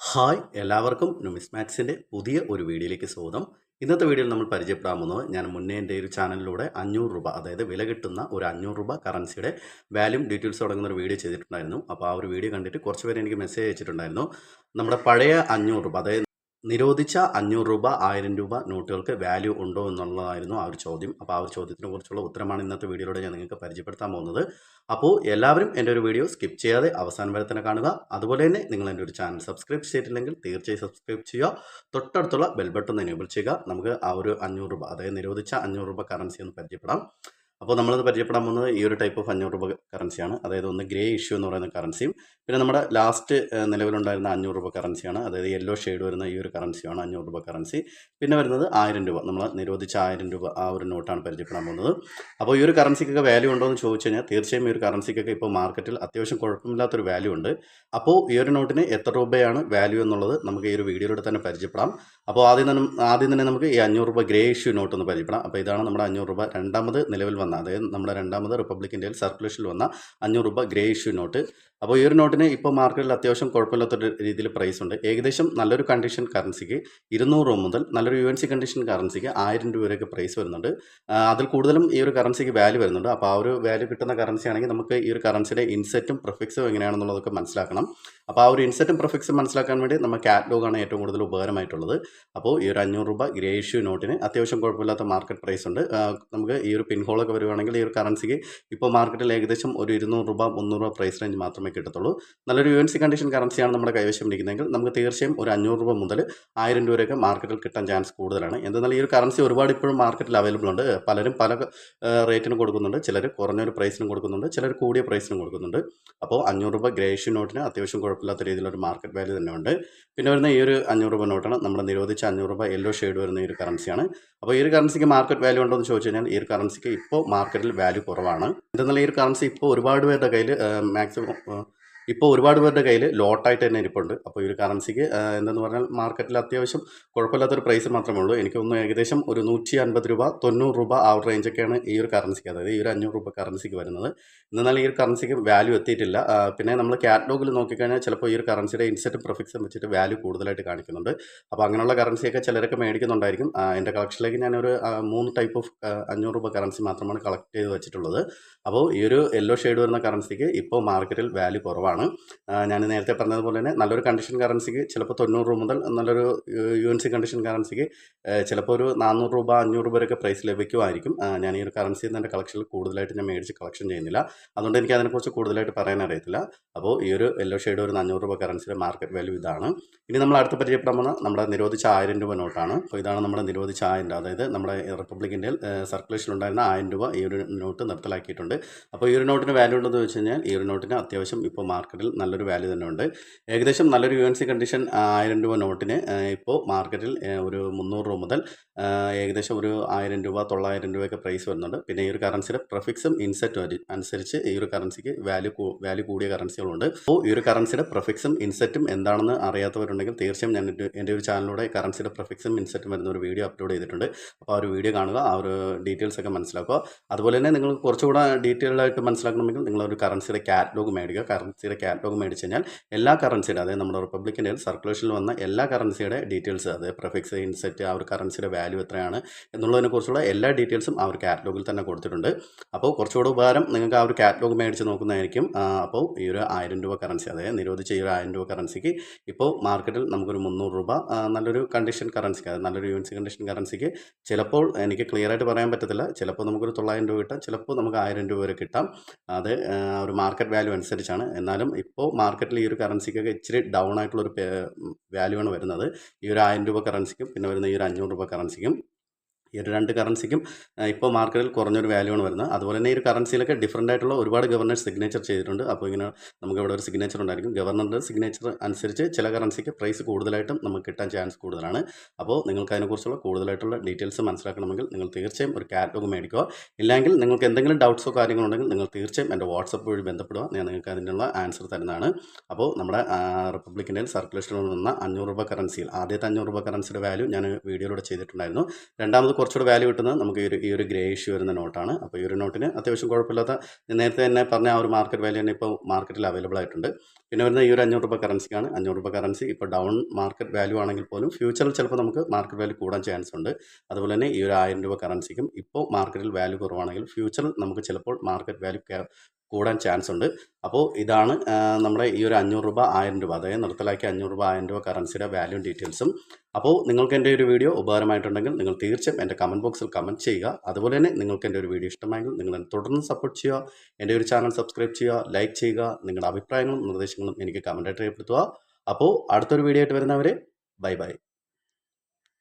Hi എല്ലാവർക്കും നുമിസ്മാക്സിന്റെ പുതിയ ഒരു വീഡിയോയിലേക്ക് സ്വാഗതം. ഇന്നത്തെ വീഡിയോയിൽ നമ്മൾ പരിചയപ്പെടാൻ പോകുന്നത് ഞാൻ മുന്നേ എന്റെ ഒരു ചാനലിലൂടെ അഞ്ഞൂറ് രൂപ അതായത് വില കിട്ടുന്ന ഒരു അഞ്ഞൂറ് രൂപ കറൻസിയുടെ വാല്യൂ ഡീറ്റെയിൽസ് തുടങ്ങുന്ന ഒരു വീഡിയോ ചെയ്തിട്ടുണ്ടായിരുന്നു. അപ്പോൾ ആ ഒരു വീഡിയോ കണ്ടിട്ട് കുറച്ച് പേര് എനിക്ക് മെസ്സേജ് അയച്ചിട്ടുണ്ടായിരുന്നു. നമ്മുടെ പഴയ അഞ്ഞൂറ് രൂപ അതായത് നിരോധിച്ച അഞ്ഞൂറ് രൂപ ആയിരം രൂപ നോട്ടുകൾക്ക് വാല്യൂ ഉണ്ടോ എന്നുള്ളതായിരുന്നു ആ ഒരു ചോദ്യം. അപ്പോൾ ആ ഒരു ചോദ്യത്തിനെ കുറിച്ചുള്ള ഉത്തരമാണ് ഇന്നത്തെ വീഡിയോയിലൂടെ ഞാൻ നിങ്ങൾക്ക് പരിചയപ്പെടുത്താൻ പോകുന്നത്. അപ്പോൾ എല്ലാവരും എന്റെ ഒരു വീഡിയോ സ്കിപ്പ് ചെയ്യാതെ അവസാനം വരെ തന്നെ കാണുക. അതുപോലെ തന്നെ നിങ്ങൾ എന്റെ ഒരു ചാനൽ സബ്സ്ക്രൈബ് ചെയ്തിട്ടില്ലെങ്കിൽ തീർച്ചയായും സബ്സ്ക്രൈബ് ചെയ്യുക. തൊട്ടടുത്തുള്ള ബെൽ ബട്ടൺ എനേബിൾ ചെയ്യുക. നമുക്ക് ആ ഒരു അഞ്ഞൂറ് രൂപ അതായത് നിരോധിച്ച അഞ്ഞൂറ് രൂപ കറൻസി ഒന്ന് പരിചയപ്പെടാം. അപ്പോൾ നമ്മളത് പരിചയപ്പെടാൻ പോകുന്നത് ഈ ഒരു ടൈപ്പ് ഓഫ് അഞ്ഞൂറ് രൂപ കറൻസിയാണ് അതായത് ഒന്ന് ഗ്രേ ഇഷ്യൂ എന്ന് പറയുന്ന കറൻസിയും പിന്നെ നമ്മുടെ ലാസ്റ്റ് നിലവിലുണ്ടായിരുന്ന അഞ്ഞൂറ് രൂപ കറൻസിയാണ് അതായത് യെല്ലോ ഷെയ്ഡ് വരുന്ന ഈ ഒരു കറൻസിയാണ് അഞ്ഞൂറ് രൂപ കറൻസി പിന്നെ വരുന്നത് ആയിരം രൂപ. നമ്മൾ നിരോധിച്ച ആയിരം രൂപ ആ ഒരു നോട്ടാണ് പരിചയപ്പെടാൻ പോകുന്നത്. അപ്പോൾ ഈ ഒരു കറൻസിക്കൊക്കെ വാല്യൂ ഉണ്ടോ എന്ന് ചോദിച്ചു കഴിഞ്ഞാൽ തീർച്ചയായും ഈ ഒരു കറൻസിക്കൊക്കെ ഇപ്പോൾ മാർക്കറ്റിൽ അത്യാവശ്യം കുഴപ്പമില്ലാത്തൊരു വാല്യൂ ഉണ്ട്. അപ്പോൾ ഈ ഒരു നോട്ടിന് എത്ര രൂപയാണ് വാല്യൂ എന്നുള്ളത് നമുക്ക് ഈ ഒരു വീഡിയോയിലൂടെ തന്നെ പരിചയപ്പെടാം. അപ്പോൾ ആദ്യം തന്നെ ആദ്യം തന്നെ നമുക്ക് ഈ അഞ്ഞൂറ് രൂപ ഗ്രേ ഇഷ്യൂ നോട്ട് ഒന്ന് പരിചയപ്പെടാം. അപ്പോൾ ഇതാണ് നമ്മുടെ അഞ്ഞൂറ് രൂപ. രണ്ടാമത് നിലവിൽ വന്ന അതായത് നമ്മുടെ രണ്ടാമത് റിപ്പബ്ലിക് ഇന്ത്യയിൽ സർക്കുലേഷനിൽ വന്ന അഞ്ഞൂറ് രൂപ ഗ്രേ ഇഷ്യൂ നോട്ട് അപ്പോൾ ഈ ഒരു നോട്ടിന് ഇപ്പോൾ മാർക്കറ്റിൽ അത്യാവശ്യം കുഴപ്പമില്ലാത്തൊരു രീതിയിൽ പ്രൈസ് ഉണ്ട്. ഏകദേശം നല്ലൊരു കണ്ടീഷൻ കറൻസിക്ക് ഇരുന്നൂറ് രൂപ മുതൽ നല്ലൊരു യു എൻ സി കണ്ടീഷൻ കറൻസിക്ക് ആയിരം രൂപയൊക്കെ പ്രൈസ് വരുന്നുണ്ട് അതിൽ കൂടുതലും ഈ ഒരു കറൻസിക്ക് വാല്യൂ വരുന്നുണ്ട്. അപ്പോൾ ആ ഒരു വാല്യൂ കിട്ടുന്ന കറൻസി ആണെങ്കിൽ നമുക്ക് ഈ ഒരു കറൻസിയുടെ ഇൻസെറ്റും പ്രിഫിക്സും എങ്ങനെയാണെന്നുള്ളതൊക്കെ മനസ്സിലാക്കണം. അപ്പോൾ ആ ഒരു ഇൻസെറ്റും പ്രൊഫിക്സും മനസ്സിലാക്കാൻ വേണ്ടി നമ്മൾ കാറ്റലോഗാണ് ഏറ്റവും കൂടുതൽ ഉപകാരമായിട്ടുള്ളത്. അപ്പോൾ ഈ ഒരു അഞ്ഞൂറ് രൂപ ഗ്രേ ഇഷ്യൂ നോട്ടിന് അത്യാവശ്യം കുഴപ്പമില്ലാത്ത മാർക്കറ്റ് പ്രൈസ് ഉണ്ട്. നമുക്ക് ഈ ഒരു പിൻഹോളൊക്കെ വരുവാണെങ്കിൽ ഈ ഒരു കറൻസിക്ക് ഇപ്പോൾ മാർക്കറ്റിൽ ഏകദേശം ഒരു ഇരുന്നൂറ് രൂപ മുന്നൂറ് രൂപ പ്രൈസ് റേഞ്ച് മാത്രമേ കിട്ടത്തുള്ളൂ. നല്ലൊരു യു എൻ സി കണ്ടീഷൻ കറൻസിയാണ് നമ്മുടെ കൈവശം ഇരിക്കുന്നതെങ്കിൽ നമുക്ക് തീർച്ചയായും ഒരു അഞ്ഞൂറ് രൂപ മുതൽ ആയിരം രൂപയൊക്കെ മാർക്കറ്റിൽ കിട്ടാൻ ചാൻസ് കൂടുതലാണ്. എന്തെന്നാൽ ഈ ഒരു കറൻസി ഒരുപാട് ഇപ്പോഴും മാർക്കറ്റിൽ അവൈലബിൾ ഉണ്ട്. പലരും പല റേറ്റിന് കൊടുക്കുന്നുണ്ട്. ചിലർ കുറഞ്ഞൊരു പ്രൈസിനും കൊടുക്കുന്നുണ്ട്. ചിലർ കൂടിയ പ്രൈസിനും കൊടുക്കുന്നുണ്ട്. അപ്പോൾ അഞ്ഞൂറ് രൂപ ഗ്രേ ഗ്രേഷ്യൂ നോട്ടിന് അത്യാവശ്യം കുഴപ്പമില്ലാത്ത രീതിയിലൊരു മാർക്കറ്റ് വാല്യൂ തന്നെ ഉണ്ട് പിന്നെ വരുന്ന ഈ ഒരു അഞ്ഞൂറ് രൂപ നോട്ടാണ് നമ്മുടെ നിരോധിച്ച അഞ്ഞൂറ് രൂപ യെല്ലോ ഷെയ്ഡ് വരുന്ന ഈ ഒരു കറൻസിയാണ് അപ്പോൾ ഈ ഒരു കറൻസിക്ക് മാർക്കറ്റ് വാല്യൂ ഉണ്ടോ എന്ന് ചോദിച്ചു കഴിഞ്ഞാൽ ഈ ഒരു കറൻസിക്ക് ഇപ്പോൾ മാർക്കറ്റിൽ വാല്യൂ കുറവാണ്. എന്തെന്നാൽ ഈ ഒരു കറൻസി ഇപ്പോൾ ഒരുപാട് പേരുടെ കയ്യിൽ മാക്സിമം ഇപ്പോൾ ഒരുപാട് പേരുടെ കയ്യിൽ ലോട്ടായിട്ട് തന്നെ ഇരിപ്പുണ്ട്. അപ്പോൾ ഈ ഒരു കറൻസിക്ക് എന്തെന്ന് പറഞ്ഞാൽ മാർക്കറ്റിൽ അത്യാവശ്യം കുഴപ്പമില്ലാത്തൊരു പ്രൈസ് മാത്രമേ ഉള്ളൂ. എനിക്ക് തോന്നുന്നു ഏകദേശം ഒരു നൂറ്റി അൻപത് രൂപ തൊണ്ണൂറ് രൂപ ആ ഒരു റേഞ്ചൊക്കെയാണ് ഈ ഒരു കറൻസിക്ക് അതായത് ഈ ഒരു അഞ്ഞൂറ് രൂപ കറൻസിക്ക് വരുന്നത്. എന്നാൽ ഈ ഒരു കറൻസിക്ക് വാല്യൂ എത്തിയിട്ടില്ല. പിന്നെ നമ്മൾ കാറ്റലോഗിൽ നോക്കിക്കഴിഞ്ഞാൽ ചിലപ്പോൾ ഈ ഒരു കറൻസിയുടെ ഇൻസെറ്റും പ്രൊഫിക്സും വെച്ചിട്ട് വാല്യൂ കൂടുതലായിട്ട് കാണിക്കുന്നുണ്ട്. അപ്പോൾ അങ്ങനെയുള്ള കറൻസിയൊക്കെ ചിലരൊക്കെ മേടിക്കുന്നുണ്ടായിരിക്കും. എന്റെ കളക്ഷനിലേക്ക് ഞാനൊരു മൂന്ന് ടൈപ്പ് ഓഫ് അഞ്ഞൂറ് രൂപ കറൻസി മാത്രമാണ് കളക്ട് ചെയ്ത് വെച്ചിട്ടുള്ളത്. അപ്പോൾ ഈ ഒരു യെല്ലോ ഷെയ്ഡ് വരുന്ന കറൻസിക്ക് ഇപ്പോൾ മാർക്കറ്റിൽ വാല്യൂ കുറവാണ്. ആ, ഞാൻ നേരത്തെ പറഞ്ഞതുപോലെ തന്നെ നല്ലൊരു കണ്ടീഷൻ കറൻസിക്ക് ചിലപ്പോൾ തൊണ്ണൂറ് രൂപ മുതൽ നല്ലൊരു യു എൻ സി കണ്ടീഷൻ കറൻസിക്ക് ചിലപ്പോൾ ഒരു നാനൂറ് രൂപ അഞ്ഞൂറ് രൂപ വരെയൊക്കെ പ്രൈസ് ലഭിക്കുമായിരിക്കും. ഞാൻ ഈ ഒരു കറൻസി എന്റെ കളക്ഷനിൽ കൂടുതലായിട്ട് ഞാൻ മേടിച്ച് കളക്ഷൻ ചെയ്യുന്നില്ല. അതുകൊണ്ട് എനിക്ക് അതിനെക്കുറിച്ച് കൂടുതലായിട്ട് പറയാൻ അറിയത്തില്ല. അപ്പോൾ ഈ ഒരു യെല്ലോ ഷെയ്ഡ് ഒരു നാനൂറ് രൂപ കറൻസിയുടെ മാർക്കറ്റ് വാല്യൂ ഇതാണ്. ഇനി നമ്മൾ അടുത്ത് പരിചയപ്പെടാൻ നമ്മുടെ നിരോധിച്ച ആയിരം രൂപ നോട്ടാണ്. അപ്പോൾ ഇതാണ് നമ്മുടെ നിരോധിച്ച ആയിരം രൂപ. അതായത് നമ്മുടെ റിപ്പബ്ലിക് ഇന്ത്യയിൽ സർക്കുലേഷൻ ഉണ്ടായിരുന്ന ആയിരം രൂപ ഈ ഒരു നോട്ട് നിർത്തലാക്കിയിട്ടുണ്ട്. അപ്പോൾ ഈ ഒരു നോട്ടിന് വാല്യൂ ഉണ്ടെന്ന് വെച്ച് കഴിഞ്ഞാൽ ഈ ഒരു നോട്ടിന് അത്യാവശ്യം ഇപ്പോൾ മാർക്കറ്റിൽ നല്ലൊരു വാല്യൂ തന്നെ ഉണ്ട് ഏകദേശം നല്ലൊരു യു എൻ സി കണ്ടീഷൻ ആയിരം രൂപ നോട്ടിന് ഇപ്പോൾ മാർക്കറ്റിൽ ഒരു മുന്നൂറ് രൂപ മുതൽ ഏകദേശം ഒരു ആയിരം രൂപ തൊള്ളായിരം രൂപയൊക്കെ പ്രൈസ് വരുന്നുണ്ട്. പിന്നെ ഈ ഒരു കറൻസിയുടെ പ്രഫിക്സും ഇൻസെറ്റും അനുസരിച്ച് ഈ ഒരു കറൻസിക്ക് വാല്യൂ വാല്യൂ കൂടിയ കറൻസികളുണ്ട് അപ്പോൾ ഈ ഒരു കറൻസിയുടെ പ്രഫിക്സും ഇൻസെറ്റും എന്താണെന്ന് അറിയാത്തവരുണ്ടെങ്കിൽ തീർച്ചയായും ഞാൻ എന്റെ- ഒരു ചാനലിലൂടെ കറൻസിയുടെ പ്രഫിക്സും ഇൻസെറ്റും വരുന്ന ഒരു വീഡിയോ അപ്ലോഡ് ചെയ്തിട്ടുണ്ട്. അപ്പോൾ ആ ഒരു വീഡിയോ കാണുക ആ ഒരു ഡീറ്റെയിൽസ് ഒക്കെ മനസ്സിലാക്കുക. അതുപോലെ തന്നെ നിങ്ങൾ കുറച്ചുകൂടെ ഡീറ്റെയിൽഡ് ആയിട്ട് മനസ്സിലാക്കണമെങ്കിൽ നിങ്ങൾ ഒരു കറൻസിയുടെ കാറ്റലോഗ് മേടിക്കുക. കറൻസിയുടെ കാറ്റലോഗ് മേടിച്ച് കഴിഞ്ഞാൽ എല്ലാ കറൻസിയുടെ അതായത് നമ്മുടെ റിപ്പബ്ലിക്കിന്റെ സർക്കുലേഷനിൽ വന്ന എല്ലാ കറൻസിയുടെ ഡീറ്റെയിൽസ് അതായത് പ്രഫിക്സ് ഇൻസെറ്റ് ആ ഒരു കറൻസിയുടെ വാല്യൂ എത്രയാണ് എന്നുള്ളതിനെക്കുറിച്ചുള്ള എല്ലാ ഡീറ്റെയിൽസും ആ ഒരു കാറ്റലോഗിൽ തന്നെ കൊടുത്തിട്ടുണ്ട്. അപ്പോൾ കുറച്ചുകൂടെ ഉപകാരം നിങ്ങൾക്ക് ആ ഒരു കാറ്റലോഗ് മേടിച്ച് നോക്കുന്നതായിരിക്കും. അപ്പോൾ ഈ ഒരു ആയിരം രൂപ കറൻസി അതായത് നിരോധിച്ച ഈ ഒരു ആയിരം രൂപ കറൻസിക്ക് ഇപ്പോൾ മാർക്കറ്റിൽ നമുക്കൊരു മുന്നൂറ് രൂപ നല്ലൊരു കണ്ടീഷൻ കറൻസിക്ക് അതായത് നല്ലൊരു യൂണിറ്റ് കണ്ടീഷൻ കറൻസിക്ക് ചിലപ്പോൾ എനിക്ക് ക്ലിയർ ആയിട്ട് പറയാൻ പറ്റത്തില്ല. ചിലപ്പോൾ നമുക്കൊരു തൊള്ളായിരം രൂപ കിട്ടാം ചിലപ്പോൾ നമുക്ക് ആയിരം രൂപ വരെ കിട്ടാം. അത് ഒരു മാർക്കറ്റ് വാല്യൂ അനുസരിച്ചാണ്. എന്നാലും ഇപ്പോൾ മാർക്കറ്റിൽ ഈ ഒരു കറൻസിക്കൊക്കെ ഇച്ചിരി ഡൗൺ ആയിട്ടുള്ളൊരു വാല്യൂ ആണ് വരുന്നത്. ഈ ഒരു ആയിരം രൂപ കറൻസിക്കും പിന്നെ വരുന്ന ഈ ഒരു അഞ്ഞൂറ് രൂപ കറൻസിക്കും ഈ ഒരു രണ്ട് കറൻസിക്കും ഇപ്പോൾ മാർക്കറ്റിൽ കുറഞ്ഞൊരു വാല്യൂ ആണ് വരുന്നത്. അതുപോലെ തന്നെ ഈ ഒരു കറൻസിയിലൊക്കെ ഡിഫറന്റ് ആയിട്ടുള്ള ഒരുപാട് ഗവർണർ സിഗ്നേച്ചർ ചെയ്തിട്ടുണ്ട്. അപ്പോൾ ഇങ്ങനെ നമുക്ക് ഇവിടെ ഒരു സിഗ്നേച്ചർ ഉണ്ടായിരിക്കും. ഗവർണറുടെ സിഗ്നേച്ചർ അനുസരിച്ച് ചില കറൻസിക്ക് പ്രൈസ് കൂടുതലായിട്ടും നമുക്ക് കിട്ടാൻ ചാൻസ് കൂടുതലാണ്. അപ്പോൾ നിങ്ങൾക്ക് അതിനെക്കുറിച്ചുള്ള കൂടുതലായിട്ടുള്ള ഡീറ്റെയിൽസ് മനസ്സിലാക്കണമെങ്കിൽ നിങ്ങൾ തീർച്ചയായും ഒരു കാറ്റലോഗ് മേടിക്കുക. ഇല്ലെങ്കിൽ നിങ്ങൾക്ക് എന്തെങ്കിലും ഡൗട്ട്സോ കാര്യങ്ങളുണ്ടെങ്കിൽ നിങ്ങൾ തീർച്ചയായും എന്റെ വാട്സപ്പ് വഴി ബന്ധപ്പെടുക. ഞാൻ നിങ്ങൾക്ക് അതിനുള്ള ആൻസർ തരുന്നതാണ്. അപ്പോൾ നമ്മുടെ റിപ്പബ്ലിക്കിന്റെ സർക്കുലേഷനിൽ നിന്ന അഞ്ഞൂറ് രൂപ കറൻസിയിൽ ആദ്യത്തെ അഞ്ഞൂറ് രൂപ കറൻസിയുടെ വാല്യൂ ഞാൻ വീഡിയോയിലൂടെ ചെയ്തിട്ടുണ്ടായിരുന്നു. രണ്ടാമത് കുറച്ചുകൂടി വാല്യൂ കിട്ടുന്നത് നമുക്ക് ഈ ഒരു ഈ ഒരു ഗ്രേ ഇഷ്യൂ വരുന്ന നോട്ടാണ് അപ്പോൾ ഈ ഒരു നോട്ടിന് അത്യാവശ്യം കുഴപ്പമില്ലാത്ത നേരത്തെ തന്നെ പറഞ്ഞ ആ ഒരു മാർക്കറ്റ് വാല്യൂ തന്നെ ഇപ്പോൾ മാർക്കറ്റിൽ അവൈലബിൾ ആയിട്ടുണ്ട്. പിന്നെ വരുന്ന ഈ ഒരു അഞ്ഞൂറ് രൂപ കറൻസിക്കാണ് അഞ്ഞൂറ് രൂപ കറൻസി ഇപ്പോൾ ഡൗൺ മാർക്കറ്റ് വാല്യൂ ആണെങ്കിൽ പോലും ഫ്യൂച്ചറിൽ ചിലപ്പോൾ നമുക്ക് മാർക്കറ്റ് വാല്യൂ കൂടാൻ ചാൻസ് ഉണ്ട്. അതുപോലെ തന്നെ ഈ ഒരു ആയിരം രൂപ കറൻസിക്കും ഇപ്പോൾ മാർക്കറ്റിൽ വാല്യൂ കുറവാണെങ്കിൽ ഫ്യൂച്ചറിൽ നമുക്ക് ചിലപ്പോൾ മാർക്കറ്റ് വാല്യൂ കൂടാൻ ചാൻസ് ഉണ്ട്. അപ്പോൾ ഇതാണ് നമ്മുടെ ഈ ഒരു അഞ്ഞൂറ് രൂപ ആയിരം രൂപ അതായത് നിർത്തലാക്കിയ അഞ്ഞൂറ് രൂപ ആയിരം രൂപ കറൻസിയുടെ വാല്യൂ ഡീറ്റെയിൽസും അപ്പോൾ നിങ്ങൾക്ക് എന്റെ ഒരു വീഡിയോ ഉപകാരമായിട്ടുണ്ടെങ്കിൽ നിങ്ങൾ തീർച്ചയായും എന്റെ കമന്റ് ബോക്സിൽ കമന്റ് ചെയ്യുക. അതുപോലെ തന്നെ നിങ്ങൾക്ക് എന്റെ ഒരു വീഡിയോ ഇഷ്ടമായെങ്കിൽ നിങ്ങൾ തുടർന്ന് സപ്പോർട്ട് ചെയ്യുക. എന്റെ ഒരു ചാനൽ സബ്സ്ക്രൈബ് ചെയ്യുക ലൈക്ക് ചെയ്യുക നിങ്ങളുടെ അഭിപ്രായങ്ങളും നിർദ്ദേശങ്ങളും എനിക്ക് കമന്റായിട്ട് രേഖപ്പെടുത്തുക. അപ്പോൾ അടുത്തൊരു വീഡിയോ ആയിട്ട് വരുന്നവരെ ബൈ ബൈ